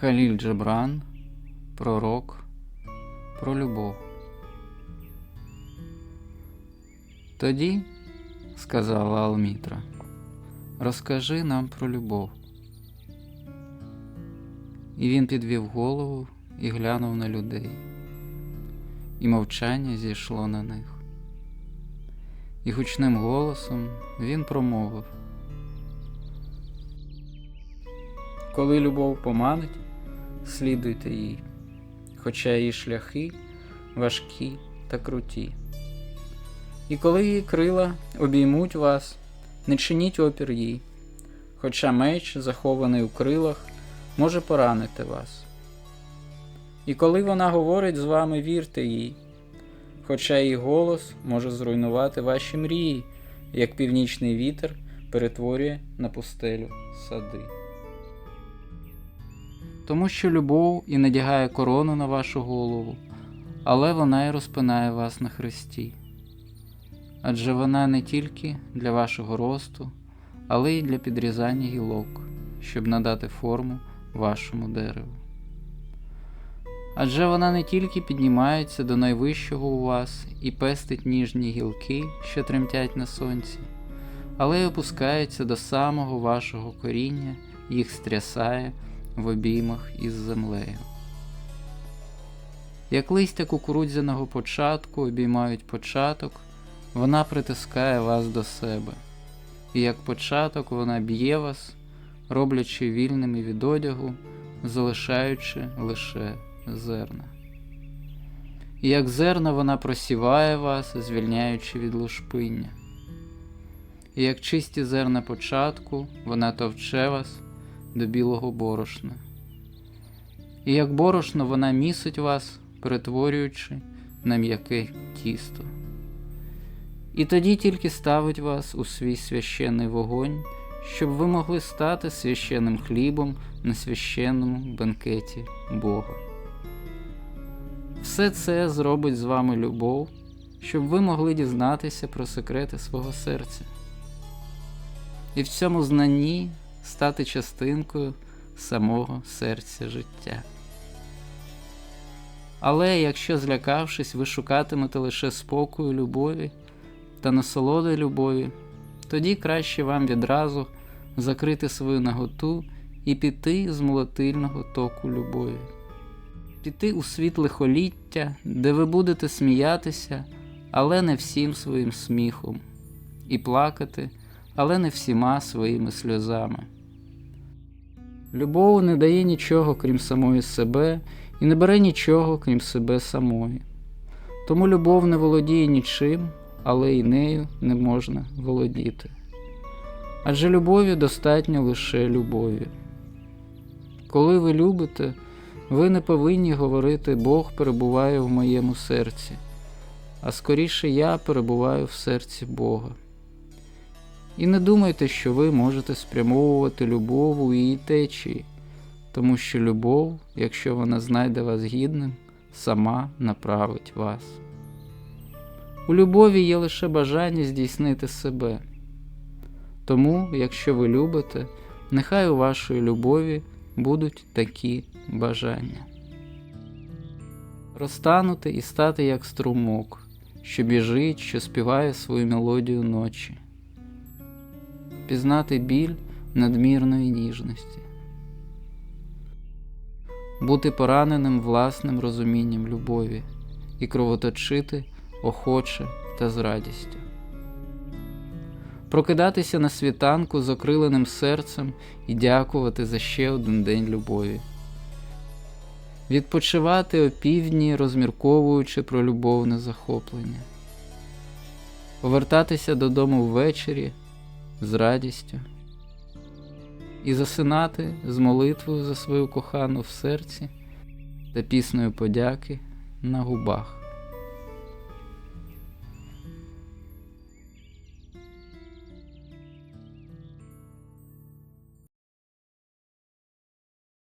Халіль Джебран, пророк про любов. Тоді, сказала Алмітра, розкажи нам про любов. І він підвів голову і глянув на людей, і мовчання зійшло на них. І гучним голосом він промовив. Коли любов поманить, слідуйте їй, хоча її шляхи важкі та круті. І коли її крила обіймуть вас, не чиніть опір їй, хоча меч, захований у крилах, може поранити вас. І коли вона говорить з вами, вірте їй, хоча її голос може зруйнувати ваші мрії, як північний вітер перетворює на пустелю сади. Тому що любов і надягає корону на вашу голову, але вона й розпинає вас на хресті. Адже вона не тільки для вашого росту, але й для підрізання гілок, щоб надати форму вашому дереву. Адже вона не тільки піднімається до найвищого у вас і пестить ніжні гілки, що тремтять на сонці, але й опускається до самого вашого коріння, їх стрясає в обіймах із землею. Як листя кукурудзяного початку обіймають початок, вона притискає вас до себе, і як початок вона б'є вас, роблячи вільними від одягу, залишаючи лише зерна. І як зерна вона просіває вас, звільняючи від лушпиння. І як чисті зерна початку, вона товче вас до білого борошна. І як борошно вона місить вас, перетворюючи на м'яке тісто. І тоді тільки ставить вас у свій священний вогонь, щоб ви могли стати священним хлібом на священному бенкеті Бога. Все це зробить з вами любов, щоб ви могли дізнатися про секрети свого серця. І в цьому знанні стати частинкою самого серця життя. Але якщо, злякавшись, ви шукатимете лише спокою любові та насолоди любові, тоді краще вам відразу закрити свою наготу і піти з молотильного току любові, піти у світ лихоліття, де ви будете сміятися, але не всім своїм сміхом, і плакати, але не всіма своїми сльозами. Любов не дає нічого, крім самої себе, і не бере нічого, крім себе самої. Тому любов не володіє нічим, але й нею не можна володіти. Адже любові достатньо лише любові. Коли ви любите, ви не повинні говорити Бог перебуває в моєму серці, а скоріше я перебуваю в серці Бога. І не думайте, що ви можете спрямовувати любов у її течії, тому що любов, якщо вона знайде вас гідним, сама направить вас. У любові є лише бажання здійснити себе. Тому, якщо ви любите, нехай у вашої любові будуть такі бажання. Розтанути і стати як струмок, що біжить, що співає свою мелодію ночі, пізнати біль надмірної ніжності, бути пораненим власним розумінням любові і кровоточити охоче та з радістю. Прокидатися на світанку з окриленим серцем і дякувати за ще один день любові. Відпочивати опівдні, розмірковуючи про любовне захоплення, повертатися додому ввечері з радістю і засинати з молитвою за свою кохану в серці та піснею подяки на губах.